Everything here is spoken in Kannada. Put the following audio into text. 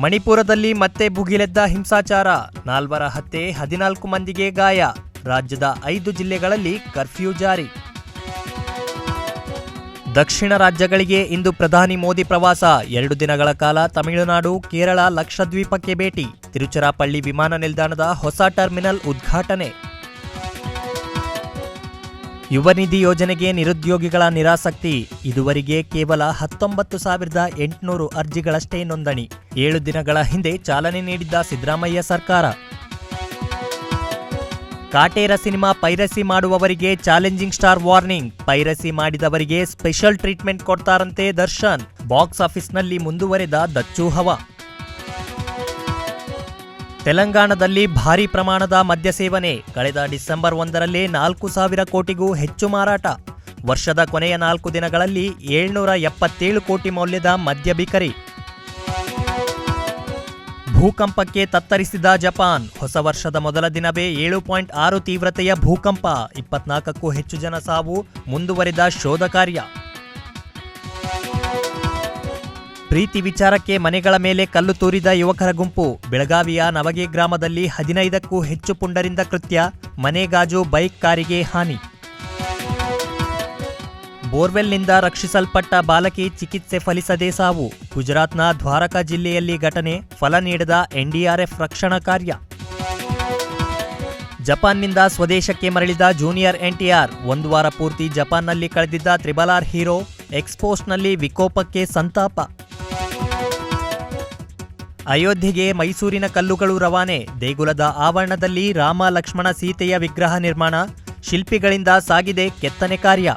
ಮಣಿಪುರದಲ್ಲಿ ಮತ್ತೆ ಭುಗಿಲೆದ್ದ ಹಿಂಸಾಚಾರ. ನಾಲ್ವರ ಹತ್ಯೆ ಹದಿನಾಲ್ಕು ಮಂದಿಗೆ ಗಾಯ. ರಾಜ್ಯದ ಐದು ಜಿಲ್ಲೆಗಳಲ್ಲಿ ಕರ್ಫ್ಯೂ ಜಾರಿ. ದಕ್ಷಿಣ ರಾಜ್ಯಗಳಿಗೆ ಇಂದು ಪ್ರಧಾನಿ ಮೋದಿ ಪ್ರವಾಸ. ಎರಡು ದಿನಗಳ ಕಾಲ ತಮಿಳುನಾಡು, ಕೇರಳ ಲಕ್ಷದ್ವೀಪಕ್ಕೆ ಭೇಟಿ. ತಿರುಚಿರಾಪಳ್ಳಿ ವಿಮಾನ ನಿಲ್ದಾಣದ ಹೊಸ ಟರ್ಮಿನಲ್ ಉದ್ಘಾಟನೆ. ಯುವ ನಿಧಿ ಯೋಜನೆಗೆ ನಿರುದ್ಯೋಗಿಗಳ ನಿರಾಸಕ್ತಿ. ಇದುವರೆಗೆ ಕೇವಲ ಹತ್ತೊಂಬತ್ತು ಸಾವಿರದ ಎಂಟುನೂರು ಅರ್ಜಿಗಳಷ್ಟೇ ನೋಂದಣಿ. ಏಳು ದಿನಗಳ ಹಿಂದೆ ಚಾಲನೆ ನೀಡಿದ್ದ ಸಿದ್ದರಾಮಯ್ಯ ಸರ್ಕಾರ. ಕಾಟೇರ ಸಿನಿಮಾ ಪೈರಸಿ ಮಾಡುವವರಿಗೆ ಚಾಲೆಂಜಿಂಗ್ ಸ್ಟಾರ್ ವಾರ್ನಿಂಗ್. ಪೈರಸಿ ಮಾಡಿದವರಿಗೆ ಸ್ಪೆಷಲ್ ಟ್ರೀಟ್ಮೆಂಟ್ ಕೊಡ್ತಾರಂತೆ ದರ್ಶನ್. ಬಾಕ್ಸ್ ಆಫೀಸ್ನಲ್ಲಿ ಮುಂದುವರೆದ ದಚ್ಚು ಹವ. ತೆಲಂಗಾಣದಲ್ಲಿ ಭಾರೀ ಪ್ರಮಾಣದ ಮದ್ಯ ಸೇವನೆ ಕಳೆದ ಡಿಸೆಂಬರ್ ಒಂದರಲ್ಲೇ ನಾಲ್ಕು ಸಾವಿರ ಕೋಟಿಗೂ ಹೆಚ್ಚು ಮಾರಾಟ. ವರ್ಷದ ಕೊನೆಯ ನಾಲ್ಕು ದಿನಗಳಲ್ಲಿ ಏಳ್ನೂರ ಎಪ್ಪತ್ತೇಳು ಕೋಟಿ ಮೌಲ್ಯದ ಮದ್ಯ ಬಿಕರಿ. ಭೂಕಂಪಕ್ಕೆ ತತ್ತರಿಸಿದ ಜಪಾನ್, ಹೊಸ ವರ್ಷದ ಮೊದಲ ದಿನವೇ ಏಳು ಪಾಯಿಂಟ್ ಆರು ತೀವ್ರತೆಯ ಭೂಕಂಪ. ಇಪ್ಪತ್ನಾಲ್ಕಕ್ಕೂ ಹೆಚ್ಚು ಜನ ಸಾವು ಮುಂದುವರೆದ ಶೋಧ ಕಾರ್ಯ. ಪ್ರೀತಿ ವಿಚಾರಕ್ಕೆ ಮನೆಗಳ ಮೇಲೆ ಕಲ್ಲು ತೂರಿದ ಯುವಕರ ಗುಂಪು ಬೆಳಗಾವಿಯ ನವಗೆ ಗ್ರಾಮದಲ್ಲಿ ಹದಿನೈದಕ್ಕೂ ಹೆಚ್ಚು ಪುಂಡರಿಂದ ಕೃತ್ಯ ಮನೆಗಾಜು ಬೈಕ್ ಕಾರಿಗೆ ಹಾನಿ. ಬೋರ್ವೆಲ್ನಿಂದ ರಕ್ಷಿಸಲ್ಪಟ್ಟ ಬಾಲಕಿ ಚಿಕಿತ್ಸೆ ಫಲಿಸದೆ ಸಾವು. ಗುಜರಾತ್ನ ದ್ವಾರಕಾ ಜಿಲ್ಲೆಯಲ್ಲಿ ಘಟನೆ, ಫಲ ನೀಡದ ಎನ್ಡಿಆರ್ಎಫ್ ರಕ್ಷಣಾ ಕಾರ್ಯ. ಜಪಾನ್ನಿಂದ ಸ್ವದೇಶಕ್ಕೆ ಮರಳಿದ ಜೂನಿಯರ್ ಎನ್ಟಿಆರ್, ಒಂದು ವಾರ ಪೂರ್ತಿ ಜಪಾನ್ನಲ್ಲಿ ಕಳೆದಿದ್ದ ತ್ರಿಬಲಾರ್ ಹೀರೋ ಎಕ್ಸ್ಪೋಸ್ಟ್ನಲ್ಲಿ ವಿಕೋಪಕ್ಕೆ ಸಂತಾಪ. ಅಯೋಧ್ಯೆಗೆ ಮೈಸೂರಿನ ಕಲ್ಲುಗಳು ರವಾನೆ. ದೇಗುಲದ ಆವರಣದಲ್ಲಿ ರಾಮ ಲಕ್ಷ್ಮಣ ಸೀತೆಯ ವಿಗ್ರಹ ನಿರ್ಮಾಣ. ಶಿಲ್ಪಿಗಳಿಂದ ಸಾಗಿದೆ ಕೆತ್ತನೆ ಕಾರ್ಯ.